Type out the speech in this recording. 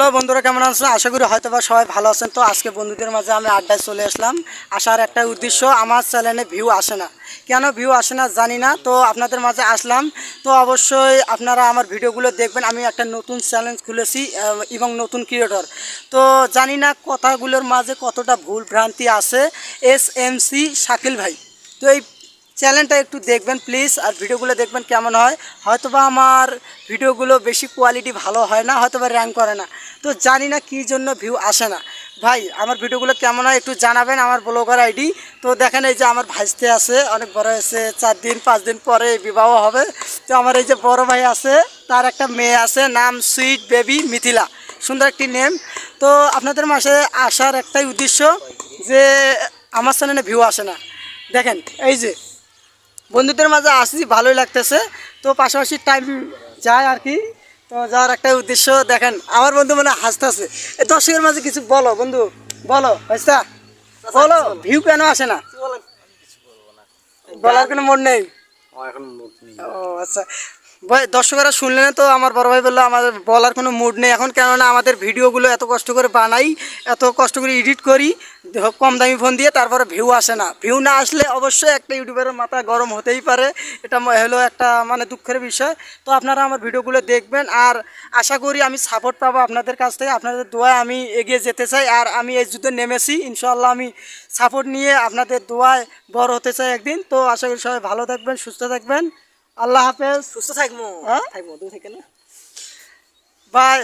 Hello বন্ধুরা, কেমন আছেন? আশা করি হয়তো বা সবাই ভালো আছেন। তো আজকে বন্ধুদের মাঝে আমি আড্ডায় চলে আসলাম। আসার একটা উদ্দেশ্য, আমার চ্যানেলে ভিউ আসে না। কেন ভিউ আসে না জানি না, তো আপনাদের মাঝে আসলাম। তো অবশ্যই আপনারা আমার ভিডিওগুলো দেখবেন। আমি একটা নতুন চ্যালেঞ্জ খুলেছি এবং নতুন ক্রিয়েটর তো জানি না কথাগুলোর মাঝে কতটা ভুল ভ্রান্তি আছে। এস এম সি শাকিল ভাই। তো এই চ্যানেলটা একটু দেখবেন প্লিজ আর ভিডিওগুলো দেখবেন কেমন হয়। হয়তোবা আমার ভিডিওগুলো বেশি কোয়ালিটি ভালো হয় না, হয়তোবা র্যাঙ্ক করে না। তো জানি না কী জন্য ভিউ আসে না। ভাই, আমার ভিডিওগুলো কেমন হয় একটু জানাবেন আমার ব্লগার আইডি তো দেখেন এই যে আমার ভাইস্তে আছে, অনেক বড় হয়েছে, চার দিন, পাঁচ দিন পরে বিবাহ হবে। তো আমার এই যে বড় ভাই আছে, তার একটা মেয়ে আছে, নাম সুইট বেবি মিথিলা। সুন্দর একটি নেম তো আপনাদের মাসে আসার একটাই উদ্দেশ্য যে আমার চ্যানেলে ভিউ আসে না। দেখেন, এই যে বন্ধুদের মাঝে আসি ভালোই লাগতেছে। তো পাশাপাশি টাইম যায় আর কি। তো যাওয়ার একটা উদ্দেশ্য দেখেন আমার বন্ধু মানে হাসতেছে। দর্শকের মাঝে কিছু বলো বন্ধু বলো হাসতা বলো ভিউ কেন আসে না? বলার কোনো মুড নেই। ও আচ্ছা। ভাই, দর্শকরা শুনলেন তো? আমার বড় ভাই বলল, আমাদের বলার কোনো মুড নেই। এখন কেননা আমাদের ভিডিওগুলো এত কষ্ট করে বানাই, এত কষ্ট করে এডিট করি কম দামি ফোন দিয়ে তারপরে ভিউ আসে না। ভিউ না আসলে অবশ্যই একটা ইউটিউবের মাথা গরম হতেই পারে। এটা হলো একটা মানে দুঃখের বিষয়। তো আপনারা আমার ভিডিওগুলো দেখবেন আর আশা করি আমি সাপোর্ট পাবো আপনাদের কাছ থেকে। আপনাদের দোয়ায় আমি এগিয়ে যেতে চাই আর আমি এই যুদ্ধে নেমেছি। ইনশাল্লাহ আমি সাপোর্ট নিয়ে আপনাদের দোয়ায় বড় হতে চাই একদিন। তো আশা করি সবাই ভালো থাকবেন, সুস্থ থাকবেন। আল্লাহ হাফেজ। সুস্থ থাকব হ্যাঁ? থাকব তুমি থেকে না। বাই।